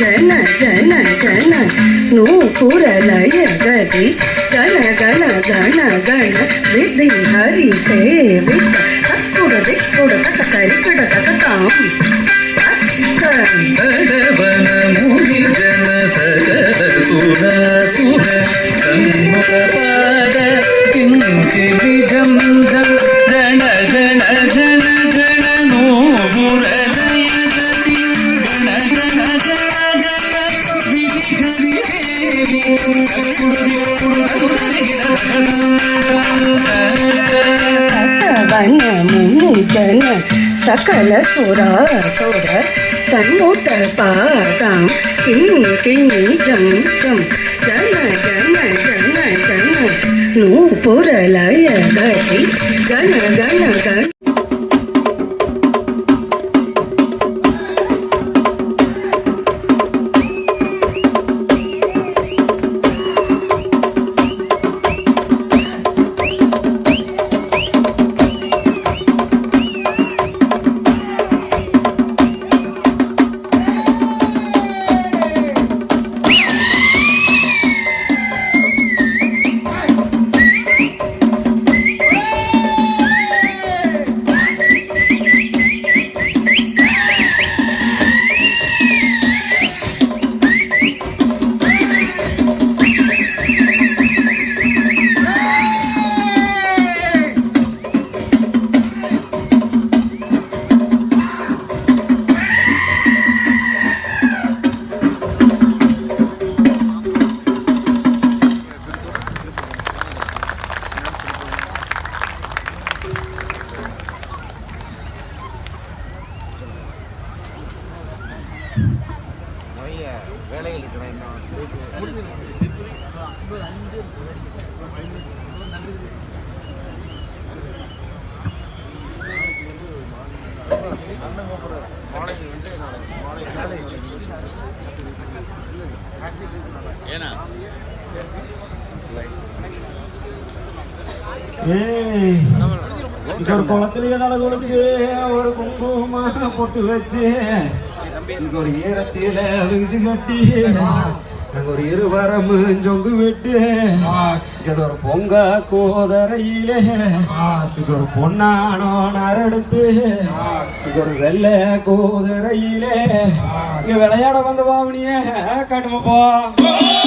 ಜನ ಜನ ಜನ ಜನ ನೂಪುರಲಯ ಗದಿ ಗಣ ಗಣ ಗಣ ಗಣ ವಿಧಿ ಹರಿ ಸೇವಿತ ತಕ್ಕುಡ ದಿಕ್ಕುಡ ತಕ ಕರಿ ಕಡ ತಕ ಕಾಂ ಭಗವನ ಮುನಿ ಜನ ಸಗದ ಸುರ ಸುರ ಸನ್ಮುಖ ಪಾದ ಕಿಂಚಿದಿ ಜಂ ಜಂ தன முன்னிதன சகல சுராசுர சண்முக பாதாம். கிஞ்சம் ஜம் ஜன ஜன ஜன ஜன. நூ புரலய கதி கன கன ஏன்னா ஒரு குளத்திலேயே தலை கொடுத்து ஒரு குங்கும பொட்டு வச்சு ஒரு ஈரச்சீல கட்டி அங்க ஒரு இருவரம் சொங்கு விட்டு இது ஒரு பொங்க கோதரையிலே இது ஒரு பொன்னானோ நரெடுத்து இது ஒரு வெள்ளை கோதரையிலே இங்க விளையாட வந்த பாவனிய Second,